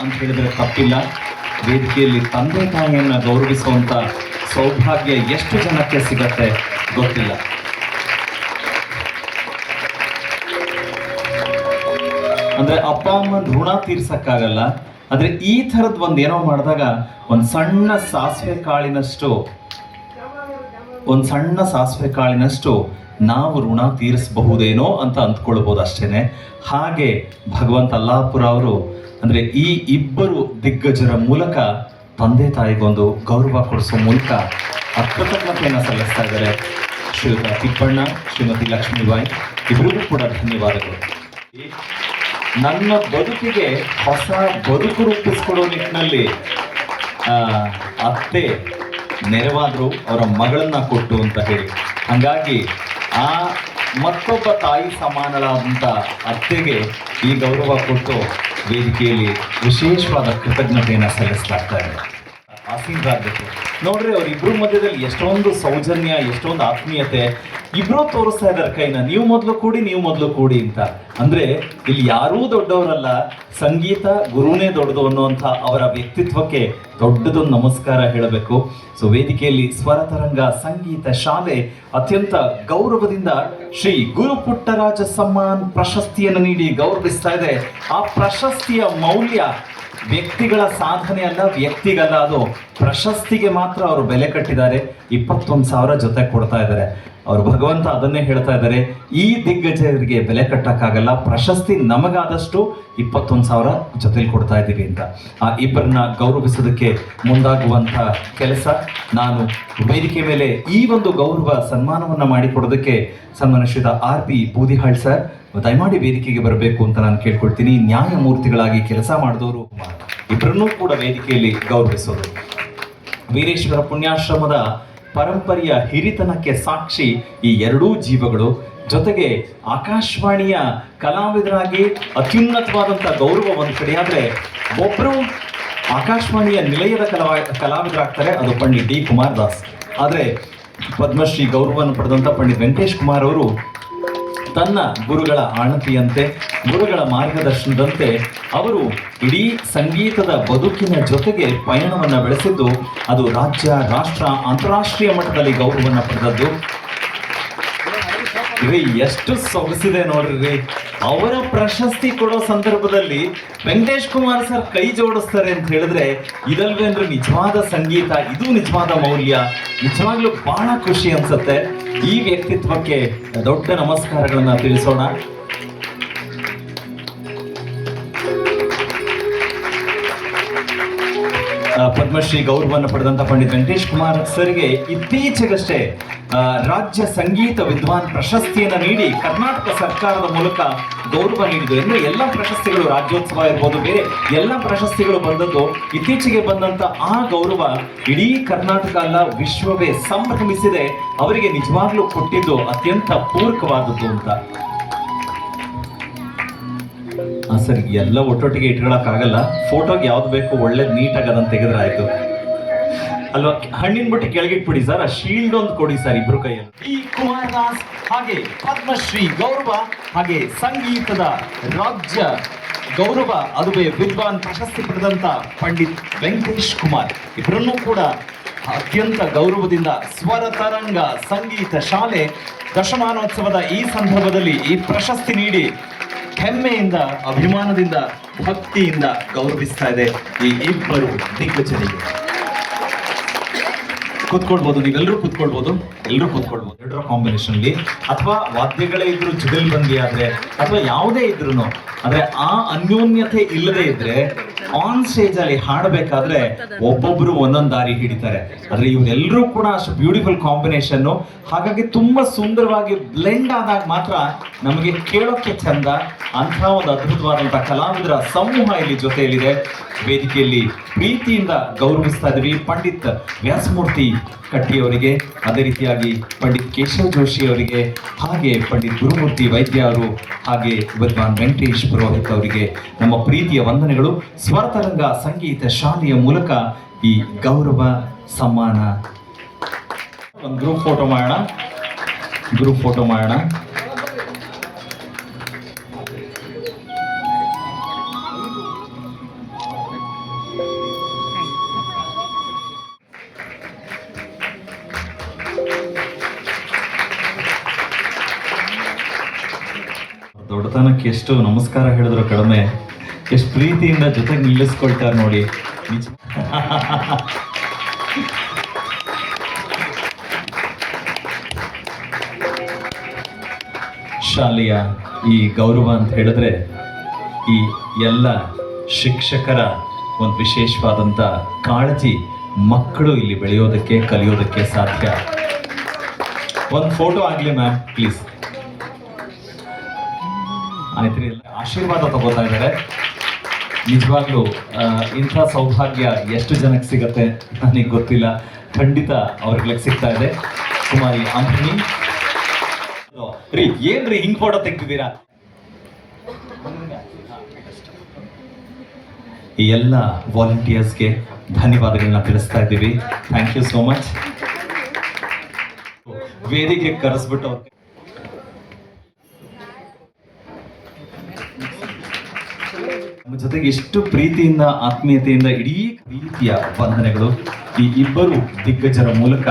ಅಂತ ಹೇಳಿದ್ರೆ ತಪ್ಪಿಲ್ಲ. ವೇದಿಕೆಯಲ್ಲಿ ತಂದೆ ತಾಯಿಯನ್ನ ಗೌರವಿಸುವಂತ ಸೌಭಾಗ್ಯ ಎಷ್ಟು ಜನಕ್ಕೆ ಸಿಗತ್ತೆ ಗೊತ್ತಿಲ್ಲ. ಅಂದ್ರೆ ಅಪ್ಪ ಅಮ್ಮನ ಋಣ ತೀರ್ಸಕ್ಕಾಗಲ್ಲ. ಆದ್ರೆ ಈ ಥರದ್ ಒಂದು ಏನೋ ಮಾಡಿದಾಗ ಒಂದು ಸಣ್ಣ ಸಾಸಿವೆ ಕಾಳಿನಷ್ಟು, ಒಂದು ಸಣ್ಣ ಸಾಸಿವೆ ಕಾಳಿನಷ್ಟು ನಾವು ಋಣ ತೀರಿಸಬಹುದೇನೋ ಅಂತ ಅಂದ್ಕೊಳ್ಬೋದು ಅಷ್ಟೇ ಹಾಗೆ ಭಗವಂತ ಅಲ್ಲಾಪುರ ಅವರು, ಅಂದ್ರೆ ಈ ಇಬ್ಬರು ದಿಗ್ಗಜರ ಮೂಲಕ ತಂದೆ ತಾಯಿಗೊಂದು ಗೌರವ ಕೊಡಿಸೋ ಮೂಲಕ ಅಕೃತಜ್ಞತೆಯನ್ನು ಸಲ್ಲಿಸ್ತಾ ಇದ್ದಾರೆ. ಶ್ರೀಯುತ ತಿಪ್ಪಣ್ಣ, ಶ್ರೀಮತಿ ಲಕ್ಷ್ಮೀಬಾಯಿ ಇಬ್ಬರಿಗೂ ಕೂಡ ಧನ್ಯವಾದಗಳು. ನನ್ನ ಬದುಕಿಗೆ ಹೊಸ ಬದುಕು ರೂಪಿಸ್ಕೊಡೋ ನಿಟ್ಟಿನಲ್ಲಿ ಅತ್ತೆ ನೆರವಾದ್ರು ಅವರ ಮಗಳನ್ನ ಕೊಟ್ಟು ಅಂತ ಹೇಳಿ. ಹಂಗಾಗಿ ಆ ಮತ್ತೊಬ್ಬ ತಾಯಿ ಸಮಾನಳಾದಂಥ ಅತ್ತೆಗೆ ಈ ಗೌರವ ಕೊಟ್ಟು ವೇದಿಕೆಯಲ್ಲಿ ವಿಶೇಷವಾದ ಕೃತಜ್ಞತೆಯನ್ನು ಸಲ್ಲಿಸ್ತಾ ಇದೆ ಆಶೀರ್ವಾದಕ್ಕೆ. ನೋಡ್ರಿ ಅವರಿಬ್ರು ಮಧ್ಯದಲ್ಲಿ ಎಷ್ಟೊಂದು ಸೌಜನ್ಯ, ಎಷ್ಟೊಂದು ಆತ್ಮೀಯತೆ. ಇಬ್ರು ತೋರಿಸ್ತಾ ಇದ್ದಾರೆ ಕೈನ, ನೀವು ಮೊದಲು ಕೂಡಿ, ನೀವು ಮೊದಲು ಕೂಡಿ ಅಂತ. ಅಂದ್ರೆ ಇಲ್ಲಿ ಯಾರೂ ದೊಡ್ಡವರಲ್ಲ, ಸಂಗೀತ ಗುರುನೇ ದೊಡ್ಡದು ಅನ್ನುವಂಥ ಅವರ ವ್ಯಕ್ತಿತ್ವಕ್ಕೆ ದೊಡ್ಡದೊಂದು ನಮಸ್ಕಾರ ಹೇಳಬೇಕು. ಸೊ ವೇದಿಕೆಯಲ್ಲಿ ಸ್ವರತರಂಗ ಸಂಗೀತ ಶಾಲೆ ಅತ್ಯಂತ ಗೌರವದಿಂದ ಶ್ರೀ ಗುರು ಪುಟ್ಟರಾಜ ಸಮ್ಮಾನ್ ಪ್ರಶಸ್ತಿಯನ್ನು ನೀಡಿ ಗೌರವಿಸ್ತಾ ಇದೆ. ಆ ಪ್ರಶಸ್ತಿಯ ಮೌಲ್ಯ ವ್ಯಕ್ತಿಗಳ ಸಾಧನೆ ಅಲ್ಲ, ವ್ಯಕ್ತಿಗಲ್ಲ, ಅದು ಪ್ರಶಸ್ತಿಗೆ ಮಾತ್ರ ಅವರು ಬೆಲೆ ಕಟ್ಟಿದ್ದಾರೆ. ಇಪ್ಪತ್ತೊಂದು ಸಾವಿರ ಜೊತೆ ಕೊಡ್ತಾ ಇದ್ದಾರೆ. ಅವರು ಭಗವಂತ ಅದನ್ನೇ ಹೇಳ್ತಾ ಇದ್ದಾರೆ, ಈ ದಿಗ್ಗಜರಿಗೆ ಬೆಲೆ ಕಟ್ಟಕ್ಕಾಗಲ್ಲ, ಪ್ರಶಸ್ತಿ ನಮಗಾದಷ್ಟು ಇಪ್ಪತ್ತೊಂದು ಸಾವಿರ ಜೊತೆಲಿ ಕೊಡ್ತಾ ಇದ್ದೀವಿ ಅಂತ. ಆ ಇಬ್ಬರನ್ನ ಗೌರವಿಸೋದಕ್ಕೆ ಮುಂದಾಗುವಂಥ ಕೆಲಸ ನಾನು ವೇದಿಕೆ ಮೇಲೆ ಈ ಒಂದು ಗೌರವ ಸನ್ಮಾನವನ್ನ ಮಾಡಿಕೊಡೋದಕ್ಕೆ ಸನ್ಮಾನಿಸಿದ ಆರ್ ಪಿ ಬೂದಿಹಾಳ್ ಸರ್, ದಯಮಾಡಿ ವೇದಿಕೆಗೆ ಬರಬೇಕು ಅಂತ ನಾನು ಕೇಳ್ಕೊಳ್ತೀನಿ. ನ್ಯಾಯಮೂರ್ತಿಗಳಾಗಿ ಕೆಲಸ ಮಾಡಿದವರು ಇಬ್ಬರನ್ನೂ ಕೂಡ ವೇದಿಕೆಯಲ್ಲಿ ಗೌರವಿಸೋದು. ವೀರೇಶ್ವರ ಪುಣ್ಯಾಶ್ರಮದ ಪರಂಪರೆಯ ಹಿರಿತನಕ್ಕೆ ಸಾಕ್ಷಿ ಈ ಎರಡೂ ಜೀವಗಳು. ಜೊತೆಗೆ ಆಕಾಶವಾಣಿಯ ಕಲಾವಿದರಾಗಿ ಅತ್ಯುನ್ನತವಾದಂಥ ಗೌರವ ಒಂದು ಕಡೆ ಒಬ್ಬರು ಆಕಾಶವಾಣಿಯ ನಿಲಯದ ಕಲಾ, ಕಲಾವಿದರಾಗ್ತಾರೆ, ಅದು ಪಂಡಿತ್ ಡಿ ಕುಮಾರ್ ದಾಸ್ ಆದರೆ ಪದ್ಮಶ್ರೀ ಗೌರವವನ್ನು ಪಡೆದಂಥ ಪಂಡಿತ್ ವೆಂಕಟೇಶ್ ಕುಮಾರ್ ಅವರು ತನ್ನ ಗುರುಗಳ ಆಣತಿಯಂತೆ, ಗುರುಗಳ ಮಾರ್ಗದರ್ಶನದಂತೆ ಅವರು ಇಡೀ ಸಂಗೀತದ ಬದುಕಿನ ಜೊತೆಗೆ ಪಯಣವನ್ನು ಬೆಳೆಸಿದ್ದು ಅದು ರಾಜ್ಯ, ರಾಷ್ಟ್ರ, ಅಂತಾರಾಷ್ಟ್ರೀಯ ಮಟ್ಟದಲ್ಲಿ ಗೌರವವನ್ನು ಪಡೆದದ್ದು. ರೀ ಎಷ್ಟು ಸೊಗಸಿದೆ ನೋಡ್ರಿ. ಅವರ ಪ್ರಶಸ್ತಿ ಕೊಡೋ ಸಂದರ್ಭದಲ್ಲಿ ವೆಂಕಟೇಶ್ ಕುಮಾರ್ ಸರ್ ಕೈ ಜೋಡಿಸ್ತಾರೆ ಅಂತ ಹೇಳಿದ್ರೆ ಇದಲ್ವೇನ್ರಿ ನಿಜವಾದ ಸಂಗೀತ, ಇದು ನಿಜವಾದ ಮೌಲ್ಯ. ನಿಜವಾಗ್ಲೂ ಬಹಳ ಖುಷಿ ಅನ್ಸುತ್ತೆ. ಈ ವ್ಯಕ್ತಿತ್ವಕ್ಕೆ ದೊಡ್ಡ ನಮಸ್ಕಾರಗಳನ್ನ ತಿಳಿಸೋಣ. ಪದ್ಮಶ್ರೀ ಗೌರವವನ್ನು ಪಡೆದಂತ ಪಂಡಿತ್ ವೆಂಕಟೇಶ್ ಕುಮಾರ್ ಸರ್ಗೆ ಇತ್ತೀಚೆಗಷ್ಟೇ ರಾಜ್ಯ ಸಂಗೀತ ವಿದ್ವಾನ್ ಪ್ರಶಸ್ತಿಯನ್ನು ನೀಡಿ ಕರ್ನಾಟಕ ಸರ್ಕಾರದ ಮೂಲಕ ಗೌರವ ನೀಡಿದ್ದು ಅಂದ್ರೆ ಎಲ್ಲ ಪ್ರಶಸ್ತಿಗಳು ರಾಜ್ಯೋತ್ಸವ ಇರ್ಬೋದು, ಬೇರೆ ಎಲ್ಲ ಪ್ರಶಸ್ತಿಗಳು ಬಂದದ್ದು ಇತ್ತೀಚೆಗೆ ಬಂದಂತ ಆ ಗೌರವ ಇಡೀ ಕರ್ನಾಟಕ ಅಲ್ಲ, ವಿಶ್ವವೇ ಸಂಭ್ರಮಿಸಿದೆ. ಅವರಿಗೆ ನಿಜವಾಗ್ಲೂ ಕೊಟ್ಟಿದ್ದು ಅತ್ಯಂತ ಪೂರಕವಾದದ್ದು ಅಂತ. ಸರಿ, ಎಲ್ಲ ಒಟ್ಟೊಟ್ಟಿಗೆ ಇಟ್ಕೊಳಕ್ಕಾಗಲ್ಲ. ಫೋಟೋಗೆ ಯಾವ್ದು ಬೇಕು ಒಳ್ಳೆ ನೀಟಾಗಿ ಅದನ್ನ ತೆಗೆದ್ರೆ ಅಲ್ವಾ? ಹಣ್ಣಿನ ಬುಟ್ಟಿ ಕೆಳಗಿಟ್ಬಿಡಿ ಸರ್, ಆ ಶೀಲ್ಡ್ ಒಂದು ಕೊಡಿ ಸರ್ ಇಬ್ರು ಕೈಯಲ್ಲಿ. ಈ ಕುಮಾರದಾಸ್ ಹಾಗೆ ಪದ್ಮಶ್ರೀ ಗೌರವ, ಹಾಗೆ ಸಂಗೀತದ ರಾಜ್ಯ ಗೌರವ, ಅದುವೇ ವಿದ್ವಾನ್ ಪ್ರಶಸ್ತಿ ಪಡೆದಂತ ಪಂಡಿತ್ ವೆಂಕಟೇಶ್ ಕುಮಾರ್. ಇಬ್ಬರನ್ನೂ ಕೂಡ ಅತ್ಯಂತ ಗೌರವದಿಂದ ಸ್ವರ, ತರಂಗ, ಸಂಗೀತ ಶಾಲೆ ದಶಮಾನೋತ್ಸವದ ಈ ಸಂದರ್ಭದಲ್ಲಿ ಈ ಪ್ರಶಸ್ತಿ ನೀಡಿ ಹೆಮ್ಮೆಯಿಂದ, ಅಭಿಮಾನದಿಂದ, ಭಕ್ತಿಯಿಂದ ಗೌರವಿಸ್ತಾ ಇದೆ ಈ ಇಬ್ಬರು ದಿಗ್ಗಜರಿಗೆ. ಕೂತ್ಕೊಳ್ಬೋದು ನೀವೆಲ್ಲರೂ ಕೂತ್ಕೊಳ್ಬೋದು ಎಲ್ಲರೂ ಕೂತ್ಕೊಳ್ಬೋದು. ಎರಡರ ಕಾಂಬಿನೇಷನ್ ಅಲ್ಲಿ ಅಥವಾ ವಾದ್ಯಗಳೇ ಇದ್ರು ಜುಗಲ್ ಬಂದಿ ಆದ್ರೆ ಅಥವಾ ಯಾವುದೇ ಇದ್ರು ಅಂದ್ರೆ ಆ ಅನ್ಯೋನ್ಯತೆ ಇಲ್ಲದೆ ಇದ್ರೆ ಆನ್ ಸ್ಟೇಜ್ ಅಲ್ಲಿ ಹಾಡಬೇಕಾದ್ರೆ ಒಬ್ಬೊಬ್ರು ಒಂದೊಂದು ದಾರಿ ಹಿಡಿತಾರೆ. ಆದ್ರೆ ಇವರೆಲ್ಲರೂ ಕೂಡ ಅಷ್ಟು ಬ್ಯೂಟಿಫುಲ್ ಕಾಂಬಿನೇಷನ್ ಹಾಗಾಗಿ ತುಂಬಾ ಸುಂದರವಾಗಿ ಬ್ಲೆಂಡ್ ಆದಾಗ ಮಾತ್ರ ನಮಗೆ ಕೇಳೋಕೆ ಚಂದ. ಅಂತ ಒಂದು ಅದ್ಭುತವಾದಂತಹ ಕಲಾವಿದರ ಸಮೂಹ ಇಲ್ಲಿ ಜೊತೆಯಲ್ಲಿದೆ. ವೇದಿಕೆಯಲ್ಲಿ ಪ್ರೀತಿಯಿಂದ ಗೌರವಿಸ್ತಾ ಇದ್ವಿ ಪಂಡಿತ್ ವ್ಯಾಸಮೂರ್ತಿ ಕಟ್ಟಿಯವರಿಗೆ ಅದೇ ರೀತಿಯಾಗಿ ಪಂಡಿತ್ ಕೇಶವ್ ಜೋಶಿ ಅವರಿಗೆ, ಹಾಗೆ ಪಂಡಿತ್ ಗುರುಮೂರ್ತಿ ವೈದ್ಯ ಅವರು, ಹಾಗೆ ವಿದ್ವಾನ್ ವೆಂಕಟೇಶ್ ಪುರೋಹಿತ್ ಅವರಿಗೆ ನಮ್ಮ ಪ್ರೀತಿಯ ವಂದನೆಗಳು. ಸ್ವರತರಂಗ ಸಂಗೀತ ಶಾಲೆಯ ಮೂಲಕ ಈ ಗೌರವ, ಸಮ್ಮಾನ. ಒಂದು ಗ್ರೂಪ್ ಫೋಟೋ ಮಾಡೋಣ. ಗ್ರೂಪ್ ಫೋಟೋ ಮಾಡೋಣ. ದೊಡ್ಡತನಕ್ಕೆ ಎಷ್ಟು ನಮಸ್ಕಾರ ಹೇಳಿದ್ರು ಕಡಿಮೆ. ಎಷ್ಟು ಪ್ರೀತಿಯಿಂದ ಜೊತೆಗೆ ನಿಲ್ಲಿಸ್ಕೊಳ್ತಾರೆ ನೋಡಿ. ಶಾಲೆಯ ಈ ಗೌರವ ಅಂತ ಹೇಳಿದ್ರೆ, ಈ ಎಲ್ಲ ಶಿಕ್ಷಕರ ಒಂದು ವಿಶೇಷವಾದಂಥ ಕಾಳಜಿ ಮಕ್ಕಳು ಇಲ್ಲಿ ಬೆಳೆಯೋದಕ್ಕೆ, ಕಲಿಯೋದಕ್ಕೆ ಸಾಧ್ಯ. ಒಂದು ಫೋಟೋ ಆಗಲಿ ಮ್ಯಾಮ್ ಪ್ಲೀಸ್ ಆಯ್ತ್ರಿ, ಎಲ್ಲ ಆಶೀರ್ವಾದ ತಗೋತಾ ಇದ್ದಾರೆ. ನಿಜವಾಗ್ಲೂ ಇಂಥ ಸೌಭಾಗ್ಯ ಎಷ್ಟು ಜನಕ್ಕೆ ಸಿಗತ್ತೆ ನನಗೆ ಗೊತ್ತಿಲ್ಲ. ಖಂಡಿತ ಅವ್ರಿಗೆ ಸಿಗ್ತಾ ಇದೆ. ಕುಮಾರಿ ಅಂಬನಿ. ರೀ, ಏನ್ರಿ ಹಿಂಗ್ ಫೋಟೋ ತೆಗ್ದಿದ್ದೀರಾ? ಈ ಎಲ್ಲ ವಾಲಂಟಿಯರ್ಸ್ಗೆ ಧನ್ಯವಾದಗಳನ್ನ ತಿಳಿಸ್ತಾ ಇದ್ದೀವಿ. ಥ್ಯಾಂಕ್ ಯು ಸೋ ಮಚ್ ವೇದಿಕೆ ಕರೆಸ್ಬಿಟ್ಟು ಜೊತೆಗೆ ಎಷ್ಟು ಪ್ರೀತಿಯಿಂದ ಆತ್ಮೀಯತೆಯಿಂದ ಇಡೀ ರೀತಿಯ ವಂದನೆಗಳು ಈ ಇಬ್ಬರು ದಿಗ್ಗಜರ ಮೂಲಕ